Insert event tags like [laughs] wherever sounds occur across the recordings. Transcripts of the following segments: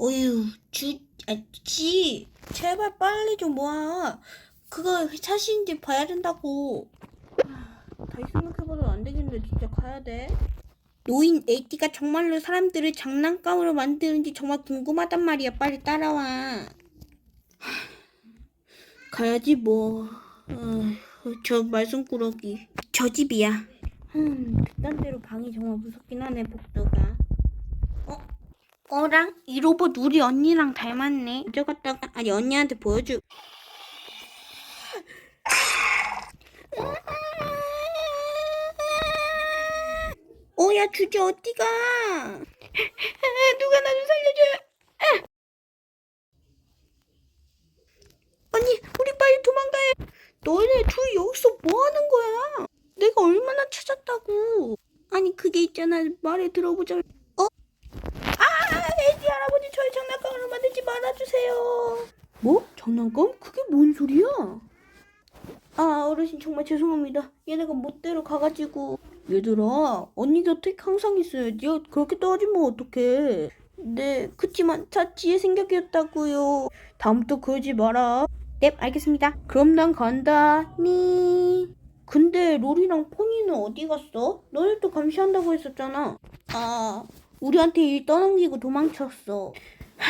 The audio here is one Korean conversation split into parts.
어휴, 주, 아, 지, 제발 빨리 좀 와. 그거 사실인지 봐야 된다고. 아, 다시 생각해봐도 안 되겠는데 진짜 가야 돼. 노인 에이티가 정말로 사람들을 장난감으로 만드는지 정말 궁금하단 말이야. 빨리 따라와. 하, 가야지 뭐. 어, 저 말썽꾸러기. 저 집이야. 음, 그딴 대로 방이 정말 무섭긴 하네, 복도가. 어? 어랑 이 로봇 우리 언니랑 닮았네. 어제 갔다가 아니 언니한테 보여줄. 오야 주제 어디가? [laughs] 누가 나 좀 살려줘. 언니 우리 빨리 도망가야. 너네 둘이 여기서 뭐 하는 거야? 내가 얼마나 찾았다고. 아니 그게 있잖아 말에 들어보자. 어? 아, 에디 할아버지 저희 장난감으로 만들지 말아 주세요. 뭐? 장난감? 그게 뭔 소리야? 아, 어르신 정말 죄송합니다. 얘네가 멋대로 가가지고. 얘들아, 언니 곁에 항상 있어야지. 그렇게 떨어지면 어떡해. 네, 그치만 자치의 생각이었다고요. 다음부터 그러지 마라. 네, 알겠습니다. 그럼 난 간다. 니. 근데 로리랑 포니는 어디 갔어? 너네도 감시한다고 했었잖아. 아, 우리한테 일 떠넘기고 도망쳤어.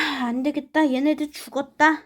하, 안 되겠다. 얘네들 죽었다.